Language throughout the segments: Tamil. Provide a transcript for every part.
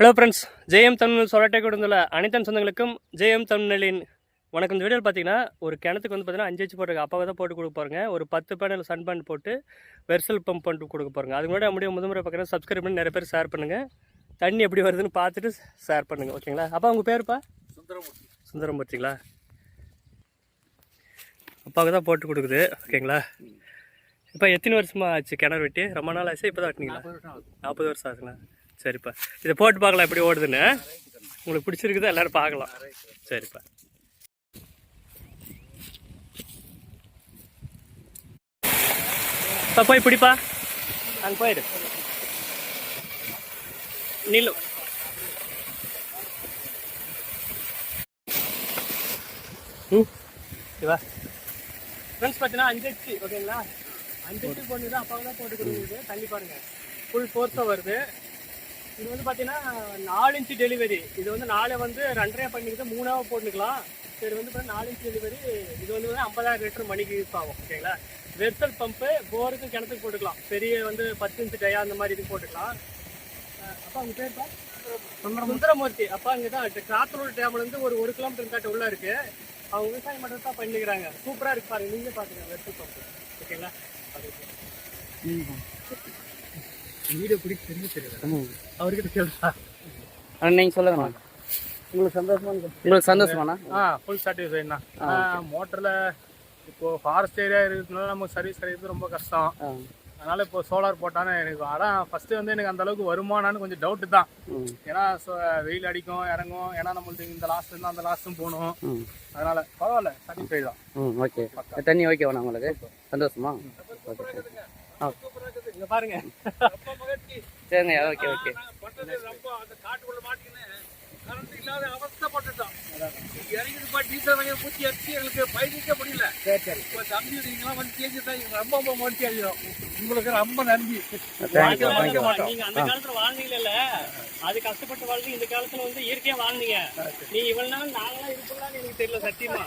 ஹலோ ஃப்ரெண்ட்ஸ் ஜெயம் தமிழ் சொல்லாட்டை கொடுத்துள்ள அனைத்தன் சொந்தங்களுக்கும் ஜெயம் தமிழின் வணக்கம். இந்த வீடியோவில் பார்த்தீங்கன்னா ஒரு கிணத்துக்கு வந்து பார்த்தீங்கன்னா அஞ்சு போட்டுருக்கு அப்பாவை தான் போட்டு கொடுக்க போகிறேங்க ஒரு பத்து பேனல் சன் பேண்ட் போட்டு வெர்சல் பம்ப் பண்ணிட்டு கொடுக்க போகிறேங்க அதுக்கு முன்னாடி நம்முடைய முதல் முறை பார்க்குறேன் சப்ஸ்கிரைப் பண்ணி நிறைய பேர் ஷேர் பண்ணுங்கள் தண்ணி எப்படி வருதுன்னு பார்த்துட்டு ஷேர் பண்ணுங்கள் ஓகேங்களா அப்பா உங்கள் பேருப்பா? சுந்தரமூர்த்தி. சுந்தரமூர்த்திங்களா? அப்பாவுக்கு தான் போட்டு கொடுக்குது. ஓகேங்களா இப்போ எத்தனை வருஷமா ஆச்சு கிணறு வெட்டி? ரொம்ப நாள் ஆச்சு? இப்போ தான் வெட்டினீங்களா? நாற்பது வருஷம் ஆகுது. நாற்பது வருஷம் ஆச்சுங்களா சரிப்பா. இதை போட்டு பார்க்கலாம் எப்படி ஓடுதுன்னு. உங்களுக்கு பிடிச்சிருக்குதா எல்லாரும் பார்க்கலாம். சரிப்பா. பா, போய் பிடிப்பா. அங்கே போயிடு. நில்லு. ம். வா. ஃப்ரெண்ட்ஸ் பார்த்தீங்கன்னா அஞ்சு அச்சு ஓகேங்களா அஞ்சு அச்சு போட்டு தான் அப்பா தான் போட்டு கொடுக்குது தண்ணி பாருங்க ஃபுல் ஃபோர்ஸாக வருது. இது வந்து பார்த்தீங்கன்னா நாலு இன்ச்சு டெலிவரி இது வந்து நாளை வந்து ரெண்டரையா பண்ணிக்கிட்டு மூணாவது போட்டுக்கலாம். சரி வந்து பார்த்தீங்கன்னா நாலு இன்ச்சு டெலிவரி இது வந்து வந்து ஐம்பதாயிரம் லிட்டர் மணிக்கு யூஸ் ஆகும் ஓகேங்களா வெர்சல் பம்பு போருக்கு கிணத்துக்கு போட்டுக்கலாம். பெரிய வந்து பத்து இன்ச்சு டயா அந்த மாதிரி இதுக்கு போட்டுக்கலாம். அப்பா உங்க பேர்ப்பா சுந்தரமூர்த்தி. அப்பா இங்கே தான் காத்தனூர் டேம்ல இருந்து ஒரு ஒரு கிலோமீட்டர் காட்ட உள்ள இருக்கு. அவங்க விவசாயம் மட்டும் தான் பண்ணிக்கிறாங்க. சூப்பரா இருக்கு பாருங்க. நீங்க பாத்துங்க வெர்சல் பம்பு ஓகேங்களா வீடியோ பிடிச்சி தெரிஞ்சு தெரியல அவர்கிட்ட கேளுடா. அண்ணா நீங்கள் சொல்லுங்கண்ணா உங்களுக்கு சந்தோஷமா உங்களுக்கு சந்தோஷமாண்ணா? ஆ ஃபுல் சாட்டிஸ்ஃபைட் தான் மோட்டரில் இப்போ ஃபாரஸ்ட் ஏரியா இருக்கிறதுனால நமக்கு சர்வீஸ் கிடைக்கிறது ரொம்ப கஷ்டம். அதனால இப்போ சோலார் போட்டானே எனக்கு. அதான் ஃபர்ஸ்ட் வந்து எனக்கு அந்த அளவுக்கு வருமானான்னு கொஞ்சம் டவுட்டு தான். ஏன்னா so- வெயில் அடிக்கும் இறங்கும். ஏன்னா நம்மளுக்கு இந்த லாஸ்ட் இருந்தால் அந்த லாஸ்ட்டும் போகணும். அதனால பரவாயில்ல சாட்டிஸ்ஃபைட் தான். ஓகே தண்ணி ஓகேவாண்ணா உங்களுக்கு? சந்தோஷமா? ஓகே ஆ. இங்க பாருங்க. சரிங்க ஓகே ஓகே ரொம்ப அந்த காட்டுக்குள்ள மாட்டிக்கின்னு கரண்ட் இல்லாத அவஸ்தைப்பட்டுட்டோம். இறங்கிட்டு போய் டீசல் வாங்கி பூச்சி அடிச்சு எங்களுக்கு பயணிக்க முடியல. சரி சரி. இப்போ தம்பி நீங்களாம் வந்து எங்களுக்கு ரொம்ப ரொம்ப மகிழ்ச்சி அடைகிறோம் உங்களுக்கு ரொம்ப நன்றி. நீங்க அந்த காலத்துல வாழ்ந்தீங்கல்ல அது கஷ்டப்பட்டு வாழ்ந்து இந்த காலத்துல வந்து இயற்கையா வாழ்ந்தீங்க. நீ இவ்வளவு நாள் நாங்களாம் இருப்போம்லான்னு எனக்கு தெரியல சத்தியமா.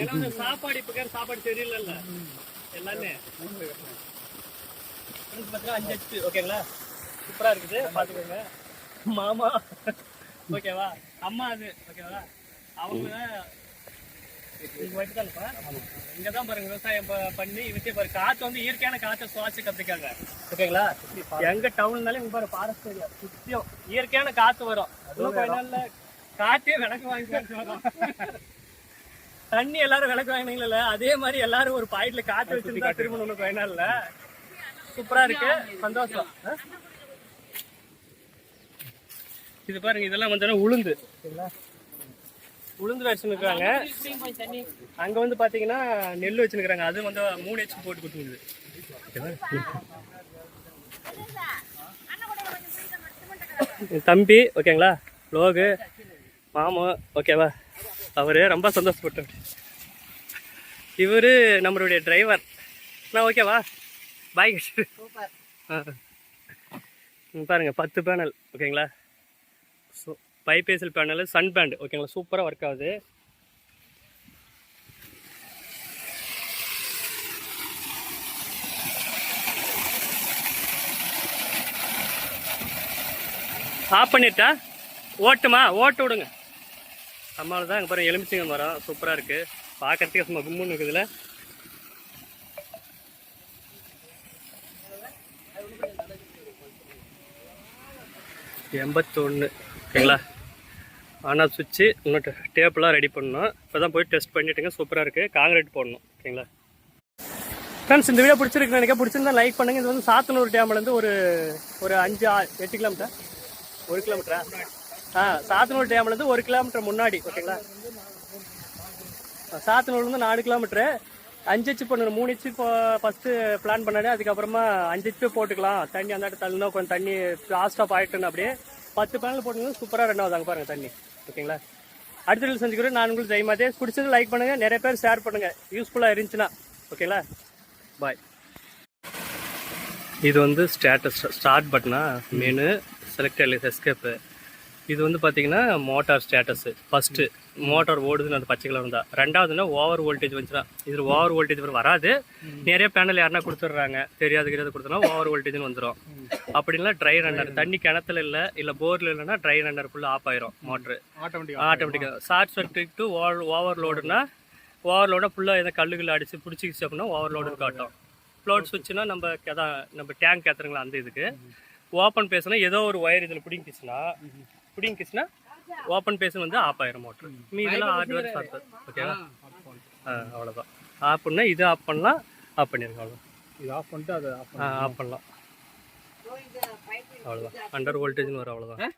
ஏன்னா சாப்பாடு இப்ப சாப்பாடு தெரியல எல்லாமே. அஞ்சு ஓகேங்களா? சூப்பரா இருக்குது. பாத்துக்கோங்க. மாமா. ஓகேவா? அம்மா அது. ஓகேவா? அவங்க இங்க வச்சுட்டாங்கப்பா இங்க தான் பாருங்க விவசாயம் பண்ணி விட்டு பாரு. காத்து வந்து இயற்கையான காற்றை சுவாசி கத்துக்காங்க. ஓகேங்களா? எங்க டவுன்னாலே இங்க பாரு ஃபாரஸ்ட் ஏரியா இயற்கையான காத்து வரும். இன்னும் கொஞ்ச நாள்ல விளக்கு வாங்கி வரும். தண்ணி எல்லாரும் விளக்கு வாங்கினீங்களா அதே மாதிரி எல்லாரும் ஒரு பாயிண்ட்ல காத்து வச்சிருந்தா திரும்ப இன்னும் கொஞ்ச நாள்ல. சூப்பரா இருக்கு. சந்தோஷம். ஆ? இது பாருங்க இதெல்லாம் வந்து உளுந்து. சரிங்களா உளுந்து வச்சுருக்காங்க அங்க வந்து பாத்தீங்கன்னா நெல் வச்சுருக்காங்க அது வந்து மூணு ஹெச் போட்டு கொடுத்து தம்பி ஓகேங்களா? லோகு மாமு ஓகேவா? அவரு ரொம்ப சந்தோஷப்பட்டார். இவரு நம்மளுடைய டிரைவர் நான் ஓகேவா? பாய் பாருங்க பத்து பேனல் ஓகேங்களா? So bifacial panel sun band ஓகேங்களா? சூப்பராக ஒர்க் ஆகுது. ஆஃப் பண்ணிட்டா? ஓட்டுமா? ஓட்டு விடுங்க. அம்மாவில் தான் இங்கே பாருங்க எலுமிச்சிங்க மரம் சூப்பராக இருக்குது பார்க்கறதுக்கு சும்மா கும்முன்னு இருக்குதுல எண்பத்தொன்று ஓகேங்களா? ஆனால் சுவிட்சு இன்னும் டேப்லாம் ரெடி பண்ணணும். இப்போ தான் போய் டெஸ்ட் பண்ணிட்டுங்க. சூப்பராக இருக்குது காங்கிரீட் போடணும். ஓகேங்களா? ஃப்ரெண்ட்ஸ் இந்த வீடியோ பிடிச்சிருக்கு நினைக்க பிடிச்சிருந்தா லைக் பண்ணுங்க. இது வந்து சாத்தனூர் டேம்லேருந்து ஒரு ஒரு அஞ்சு எட்டு கிலோமீட்டர் ஒரு கிலோமீட்டரா ஆ? சாத்தனூர் டேம்லேருந்து ஒரு கிலோமீட்டர் முன்னாடி. ஓகேங்களா? சாத்தனூர்லேருந்து நாலு கிலோமீட்டரு அஞ்சு ஹெச் பண்ணணும். மூணு ஹெச் இப்போ ஃபஸ்ட்டு பிளான் பண்ணாரு அதுக்கப்புறமா அஞ்சு ஹெச் போட்டுக்கலாம். தண்ணி அந்த இடத்துல தள்ளினா கொஞ்சம் தண்ணி லாஸ்ட்டாக ஆகிட்டுன்னு அப்படியே பத்து பேனல் போட்டுங்க சூப்பராக ரெண்டாவது அங்கே பாருங்க தண்ணி. ஓகேங்களா? அடுத்த வீடியோ செஞ்சுக்கிறேன் நான் உங்களுக்கு ஜெயமாதே பிடிச்சது லைக் பண்ணுங்கள் நிறைய பேர் ஷேர் பண்ணுங்கள் யூஸ்ஃபுல்லாக இருந்துச்சுன்னா. ஓகேங்களா? பாய் இது வந்து ஸ்டேட்டஸ் ஸ்டார்ட் பட்டனா மெனு செலக்ட் எல்எஸ் எஸ்கேப்பு இது வந்து பார்த்தீங்கன்னா மோட்டார் ஸ்டேட்டஸு ஃபஸ்ட்டு மோட்டார் ஓடுதுன்னு அந்த பச்சை கலர் தான் ரெண்டாவதுன்னா ஓவர் வோல்டேஜ் வந்துச்சுன்னா. இதில் ஓவர் வோல்டேஜ் வராது. நிறைய பேனல் யாருன்னா கொடுத்துட்றாங்க. தெரியாது தெரியாது கொடுத்தோன்னா ஓவர் வோல்டேஜ்னு வந்துடும் அப்படின்னா ட்ரை ரன்னர் தண்ணி கிணத்துல இல்லை இல்லை போரில் இல்லைன்னா ட்ரை ரன்னர் ஃபுல்லாக ஆஃப் ஆயிரும் மோட்ரு ஆட்டோமேட்டிக் ஆட்டோமேட்டிக்காக ஷார்ட் சர்க்யூட் டு ஓவர்லோடுனா ஓவர்லோட ஃபுல்லாக எதாவது கல்லுகள் அடிச்சு பிடிச்சிக்கிச்சு அப்படின்னா ஓவர்லோடு காட்டும். ஃப்ளோட் சுவிட்ச்னா நம்ம அதான் நம்ம டேங்க் ஏற்றுறங்களா அந்த இதுக்கு. ஓப்பன் பேசுனா ஏதோ ஒரு ஒயர் இதில் பிடிங்கிச்சுன்னா பிடிங்கிச்சுன்னா ஓப்பன் பேசன் வந்து ஆஃப் ஆயிரும் மோட்ரு மீதெல்லாம் ஹார்ட்வேர் சாஃப்ட்வேர் ஓகேவா அவ்வளோதான் ஆஃப் பண்ணால் இது ஆஃப் பண்ணலாம் ஆஃப் பண்ணிருங்க அவ்வளோ இது ஆஃப் பண்ணிட்டு அதை ஆஃப் பண்ணலாம். அவ்வளோதான் அண்டர் வோல்டேஜ்னு வரும் அவ்வளோதான்